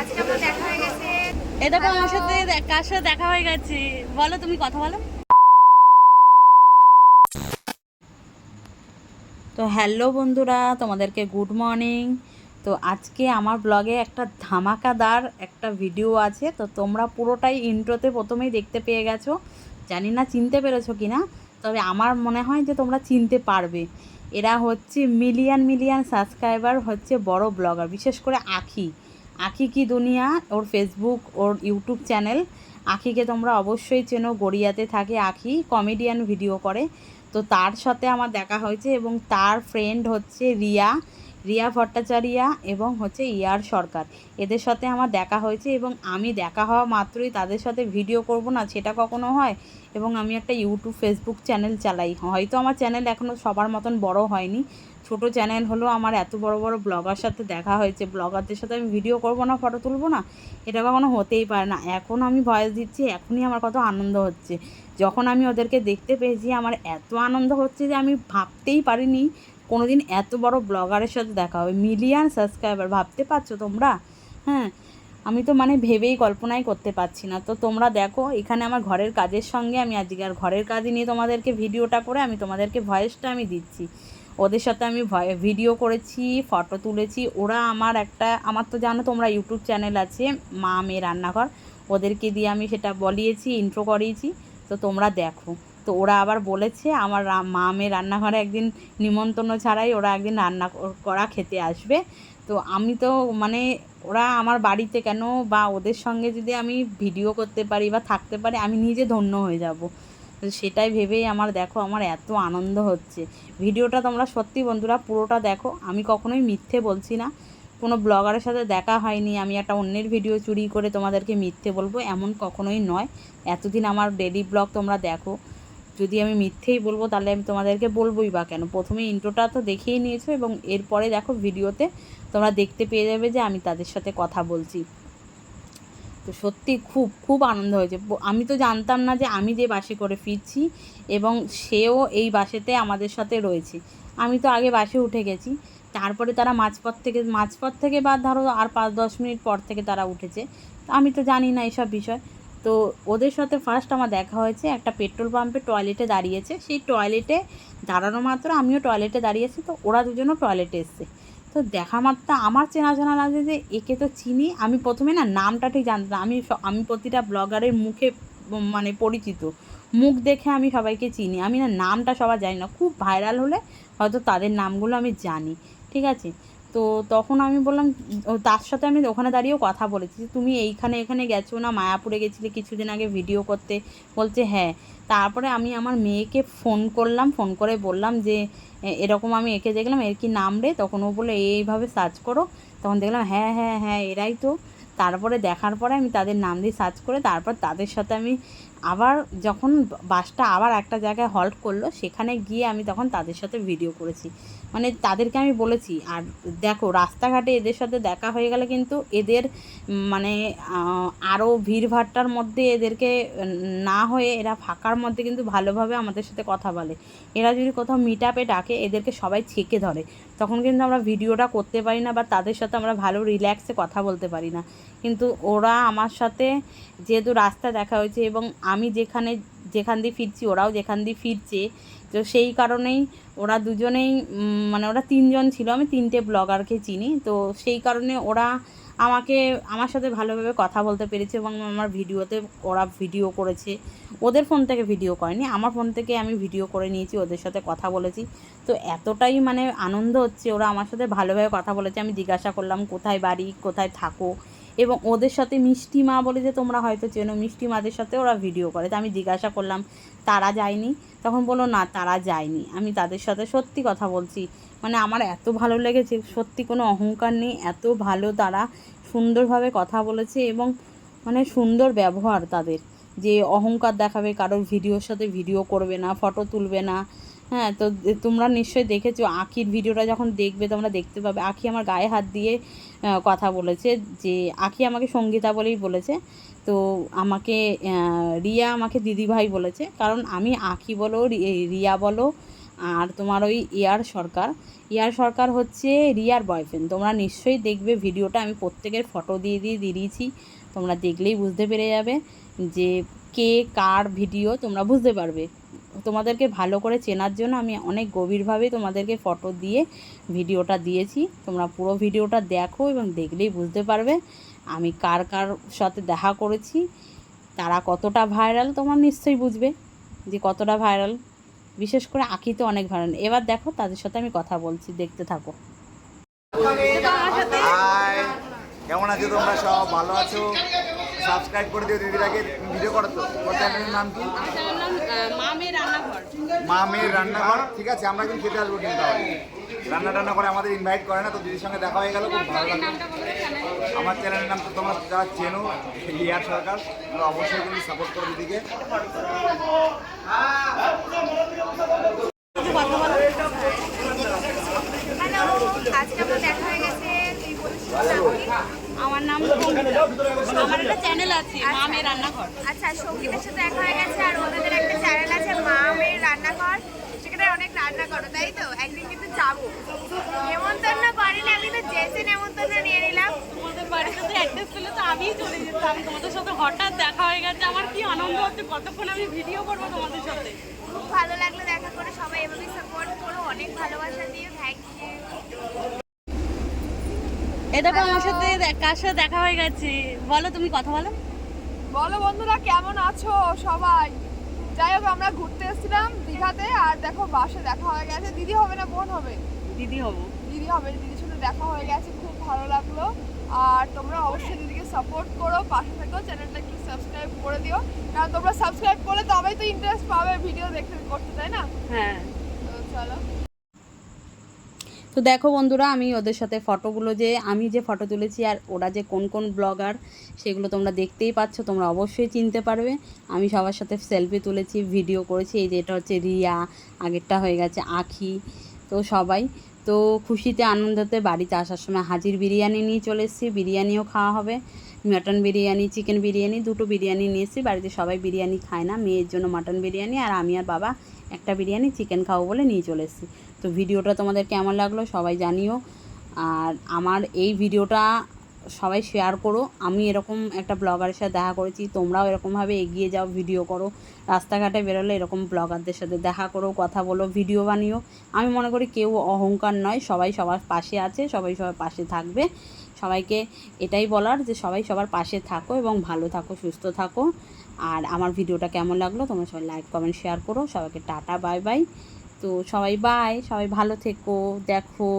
আজকে আমার আমার সাথে কার সাথে দেখা হয়ে গেছে? বলো, তুমি কথা বলো। তো হ্যালো বন্ধুরা, তোমাদেরকে গুড মর্নিং। তো আজকে আমার ব্লগে একটা ধামাকাদার একটা ভিডিও আছে। তো তোমরা পুরোটাই ইন্ট্রোতে প্রথমেই দেখতে পেয়ে গেছো। জানি না চিনতে পেরেছ কি না তবে আমার মনে হয় যে তোমরা চিনতে পারবে। এরা হচ্ছে মিলিয়ন মিলিয়ন সাবস্ক্রাইবার হচ্ছে বড় ব্লগার, বিশেষ করে আখি। আখি কি দুনিয়া, ওর ফেসবুক ওর ইউটিউব চ্যানেল আখিকে তোমরা অবশ্যই চেনো, গড়িয়াতে থাকে আখি কমেডিয়ান ভিডিও করে। তো তার সাথে আমার দেখা হয়েছে এবং তার ফ্রেন্ড হচ্ছে রিয়া। রিয়া ভট্টাচারিয়া এবং হচ্ছে ইয়ার সরকার। এদের সাথে আমার দেখা হয়েছে এবং আমি দেখা হওয়া মাত্রই তাদের সাথে ভিডিও করব না, সেটা কখনো হয়? এবং আমি একটা ইউটিউব ফেসবুক চ্যানেল চালাই। হয়তো আমার চ্যানেল এখনও সবার মতন বড় হয়নি। ছোট চ্যানেল হলো আমার এত বড় বড় ব্লগার সাথে দেখা হয়েছে। ব্লগারদের সাথে আমি ভিডিও করব না ফটো তুলবো না, এটা কখনো হতেই পারে না। এখন আমি ভয়েস দিচ্ছি, এখনই আমার কত আনন্দ হচ্ছে। যখন আমি ওদেরকে দেখতে পেয়েছি, আমার এত আনন্দ হচ্ছে যে আমি ভাবতেই পারিনি কোনোদিন এত বড় ব্লগারের সাথে দেখা হবে। মিলিয়ন সাবস্ক্রাইবার, ভাবতে পারছ তোমরা? হ্যাঁ আমি তো মানে ভেবেই কল্পনাই করতে পারছি না। তো তোমরা দেখো, এখানে আমার ঘরের কাজের সঙ্গে আমি আজকে, আর ঘরের কাজ নিয়ে তোমাদেরকে ভিডিওটা করে আমি তোমাদেরকে ভয়েসটা আমি দিচ্ছি। ওদের সাথে আমি ভিডিও করেছি ফটো তুলেছি। ওরা আমার একটা, আমার তো জানো তোমরা ইউটিউব চ্যানেল আছে, মা মেয়ে রান্নাঘর। ওদেরকে দিয়ে আমি সেটা বলিয়েছি ইন্ট্রো করিয়েছি। তো তোমরা দেখো। তো ওরা আবার বলেছে, আমার মা মেয়ে রান্নাঘরে একদিন নিমন্ত্রণ ছাড়াই ওরা একদিন রান্না করা খেতে আসবে। তো আমি তো মানে ওরা আমার বাড়িতে কেন বা ওদের সঙ্গে যদি আমি ভিডিও করতে পারি বা থাকতে পারি, আমি নিজে ধন্য হয়ে যাব। তো সেটাই ভেবেই আমার দেখো, আমার এত আনন্দ হচ্ছে। ভিডিওটা তোমরা সত্যি বন্ধুরা পুরোটা দেখো, আমি কখনোই মিথ্যে বলছি না। কোনো ব্লগারের সাথে দেখা হয়নি, আমি একটা অন্যের ভিডিও চুরি করে তোমাদেরকে মিথ্যে বলব, এমন কখনোই নয়। এতদিন আমার ডেলি ব্লগ তোমরা দেখো। যদি আমি মিথ্যেই বলব, তাহলে আমি তোমাদেরকে বলবোই বা কেন? প্রথমে ইন্ট্রোটা তো দেখেই নিয়েছো এবং এরপরে দেখো ভিডিওতে তোমরা দেখতে পেয়ে যাবে যে আমি তাদের সাথে কথা বলছি। তো সত্যি খুব খুব আনন্দ হয়েছে। আমি তো জানতাম না যে আমি যে বাসে করে ফিরছি এবং সেও এই বাসেতে আমাদের সাথে রয়েছে। আমি তো আগে বাসে উঠে গেছি। তারপরে তারা মাঝপথ থেকে মাঝপথ থেকে বা ধরো আর পাঁচ দশ মিনিট পর থেকে তারা উঠেছে। আমি তো জানি না এসব বিষয়। তো ওদের সাথে ফার্স্ট আমার দেখা হয়েছে, একটা পেট্রোল পাম্পে টয়লেটে দাঁড়িয়েছে। সেই টয়লেটে দাঁড়ানো মাত্র আমিও টয়লেটে দাঁড়িয়েছি, তো ওরা দুজনও টয়লেটে এসছে। তো দেখা মাত্র আমার চেনা চেনা লাগে যে একে তো চিনি, আমি প্রথমে না নামটা ঠিক জানতাম আমি আমি প্রতিটা ব্লগারের মুখে মানে পরিচিত। মুখ দেখে আমি সবাইকে চিনি, আমি না নামটা সবার জানি না, খুব ভাইরাল হলে হয়তো তাদের নামগুলো আমি জানি, ঠিক আছে? তো তখন আমি বললাম তার সাথে আমি ওখানে দাঁড়িয়েও কথা বলেছি তুমি এইখানে এখানে গেছো না? মায়াপুরে গেছিলে কিছুদিন আগে ভিডিও করতে? বলছে হ্যাঁ। তারপরে আমি আমার মেয়েকে ফোন করলাম ফোন করে বললাম যে এরকম আমি একে দেখলাম, এর কি নাম রে? তখন ও বলে এইভাবে সার্চ করো। তখন দেখলাম হ্যাঁ হ্যাঁ হ্যাঁ এরাই তো। তারপরে দেখার পরে আমি তাদের নাম দিয়ে সার্চ করে, তারপর তাদের সাথে আমি আবার যখন বাসটা আবার একটা জায়গায় হল্ট করল, সেখানে গিয়ে আমি তখন তাদের সাথে ভিডিও করেছি। মানে তাদেরকে আমি বলেছি, আর দেখো, রাস্তাঘাটে এদের সাথে দেখা হয়ে গেলে কিন্তু এদের মানে আরও ভিড়ভাট্টার মধ্যে এদেরকে না হয়ে এরা ফাঁকার মধ্যে কিন্তু ভালোভাবে আমাদের সাথে কথা বলে। এরা যদি কোথাও মিট আপে ডাকে, এদেরকে সবাই ছেঁকে ধরে। তখন কিন্তু আমরা ভিডিওটা করতে পারি না বা তাদের সাথে আমরা ভালো রিল্যাক্সে কথা বলতে পারি না। কিন্তু ওরা আমার সাথে যেহেতু রাস্তা দেখা হয়েছে এবং আমি যেখানে, যেখান দিয়ে ফিরছি, ওরাও যেখান দিয়ে ফিরছে, তো সেই কারণেই ওরা দুজনেই মানে ওরা তিনজন ছিল, আমি তিনটে ব্লগারকে চিনি, তো সেই কারণে ওরা আমাকে, আমার সাথে ভালোভাবে কথা বলতে পেরেছে এবং আমার ভিডিওতে ওরা ভিডিও করেছে। ওদের ফোন থেকে ভিডিও করেনি, আমার ফোন থেকে আমি ভিডিও করে নিয়েছি, ওদের সাথে কথা বলেছি। তো এতটাই মানে আনন্দ হচ্ছে, ওরা আমার সাথে ভালোভাবে কথা বলেছে, আমি জিজ্ঞাসা করলাম, কোথায় বাড়ি? কোথায় থাকো? এবং ওদের সাথে মিষ্টি মা বলে যে তোমরা হয়তো চেনো, মিষ্টি মাদের সাথে ওরা ভিডিও করে। তো আমি জিজ্ঞাসা করলাম, তারা যায়নি? তখন বলল, না, তারা যায়নি। আমি তাদের সাথে সত্যি কথা বলছি। মানে আমার এত ভালো লেগেছে, সত্যি কোনো অহংকার নেই, এত ভালো তারা সুন্দরভাবে কথা বলেছে এবং মানে সুন্দর ব্যবহার তাদের। যে অহংকার দেখাবে, কারোর ভিডিওর সাথে ভিডিও করবে না ফটো তুলবে না হ্যাঁ তো তোমরা নিশ্চয়ই দেখেছ আখির ভিডিওটা যখন দেখবে, তোমরা দেখতে পাবে। আখি আমার গায়ে হাত দিয়ে কথা বলেছে যে আখি আমাকে সঙ্গীতা বলেই বলেছে। তো আমাকে রিয়া আমাকে দিদিভাই বলেছে। কারণ আমি আখি বলো রিয়া বলো, আর তোমার ওই ইয়ার সরকার। ইয়ার সরকার হচ্ছে রিয়ার বয়ফ্রেন্ড তোমরা নিশ্চয়ই দেখবে ভিডিওটা, আমি প্রত্যেকের ফটো দিয়ে দিয়ে দিয়েছি। তোমরা দেখলেই বুঝতে পেরে যাবে যে, কে কার ভিডিও তোমরা বুঝতে পারবে। তোমাদেরকে ভালো করে চেনার জন্য আমি অনেক গভীরভাবে তোমাদেরকে ফটো দিয়ে ভিডিওটা দিয়েছি। তোমরা পুরো ভিডিওটা দেখো এবং দেখলেই বুঝতে পারবে আমি কার কার সাথে দেখা করেছি, তারা কতটা ভাইরাল তোমার নিশ্চয়ই বুঝবে যে কতটা ভাইরাল বিশেষ করে আঁকিতে অনেক ভাইরাল এবার দেখো তাদের সাথে আমি কথা বলছি, দেখতে থাকো। কেমন আছো তোমরা সব? ভালো আছো? সাবস্ক্রাইব করে দিও দিদিরাকে ভিডিও করো তো। নাম কি? মামের রান্নাঘর। মা মেয়ের রান্নাঘর, ঠিক আছে, আমরা কিন্তু খেতে আসব কিন্তু রান্না টান্না করে আমাদের ইনভাইট করে না, তো দিদির সঙ্গে দেখা হয়ে গেল, খুব ভালো লাগল। আমার চ্যানেলের নাম তো তোমার যারা চেনো, লিয়ার সরকার আমরা অবশ্যই কিন্তু সাপোর্ট করো দিদিকে হ্যালো আজকে আমার দেখা হয়ে গেছে তুই বলিস নাম কি? আমার নাম আমার একটা চ্যানেল আছে মামের রান্নাঘর। আচ্ছা সঙ্গীতের সাথে দেখা হয়ে গেছে আর ওনাদের একটা চ্যানেল আছে মা মেয়ের রান্নাঘর। সেখানে অনেক রান্না করো তাই তো? একদিন কিন্তু যাব। নেমন্তন্ন করেনি আমি তো জেসে নেমন্তন্ন নিয়ে নিলাম। তোমাদের বাড়িতে তো অ্যাড্রেস পেলে তো আমিই চলে যেতাম। তোমাদের সাথে হঠাৎ দেখা হয়ে গেছে আমার কি আনন্দ হচ্ছে? কতক্ষণ আমি ভিডিও করব তোমাদের সাথে? খুব ভালো লাগল দেখা করে সবাই এভাবেই সাপোর্ট করো অনেক ভালোবাসা দিও থ্যাংক ইউ এ দেখো আমার সাথে কার সাথে দেখা হয়ে গেছে? বলো তুমি কথা বলো। বলো বন্ধুরা কেমন আছো সবাই? যাই হোক আমরা ঘুরতে এসেছিলাম দীঘাতে আর দেখো বাসে দেখা হয়ে গেছে। দিদি হবে না বোন হবে? দিদি হব। দিদি হবে দিদির সাথে দেখা হয়ে গেছে খুব ভালো লাগল। আর তোমরা অবশ্যই দিদিকে সাপোর্ট করো পাশে থেকেও চ্যানেলটা একটু সাবস্ক্রাইব করে দিও। কারণ তোমরা সাবস্ক্রাইব করলে তবেই তো ইন্টারেস্ট পাবে ভিডিও দেখতে করতে তাই না? হ্যাঁ। তো চলো। তো দেখো বন্ধুরা, আমি ওদের সাথে ফটোগুলো যে, আমি যে ফটো তুলেছি আর ওরা যে কোন কোন ব্লগার, সেগুলো তোমরা দেখতেই পাচ্ছ, তোমরা অবশ্যই চিনতে পারবে। আমি সবার সাথে সেলফি তুলেছি ভিডিও করেছি, এই যে এটা হচ্ছে রিয়া, আগেরটা হয়ে গেছে আখি, তো সবাই। তো খুশিতে, আনন্দতে বাড়িতে আসার সময় হাজির বিরিয়ানি নিয়ে চলে এসেছি, বিরিয়ানিও খাওয়া হবে। মাটন বিরিয়ানি চিকেন বিরিয়ানি, দুটো বিরিয়ানি নিয়ে এসেছি। বাড়িতে সবাই বিরিয়ানি খায় না, মেয়ের জন্য মাটন বিরিয়ানি আর আমি আর বাবা একটা বিরিয়ানি চিকেন খাব বলে নিয়ে চলে এসেছি। তো ভিডিওটা তোমাদের কেমন লাগল সবাই জানিও। আর আমার এই ভিডিওটা সবাই শেয়ার করো। আমি এরকম একটা ব্লগারের সাথে দেখা করেছি, তোমরাও এরকমভাবে এগিয়ে যাও ভিডিও করো। রাস্তাঘাটে বেরোলে এরকম ব্লগারদের সাথে দেখা করো, কথা বলো ভিডিও বানিও। আমি মনে করি কেউ অহংকার নয়, সবাই সবার পাশে আছে, সবাই সবার পাশে থাকবে। সবাইকে এটাই বলার যে সবাই সবার পাশে থাকো এবং ভালো থাকো, সুস্থ থাকো। আর আমার ভিডিওটা কেমন লাগল তোমরা সবাই লাইক কমেন্ট শেয়ার করো। সবাইকে টাটা বাই বাই তো সবাই বাই সবাই ভালো থেকো দেখো।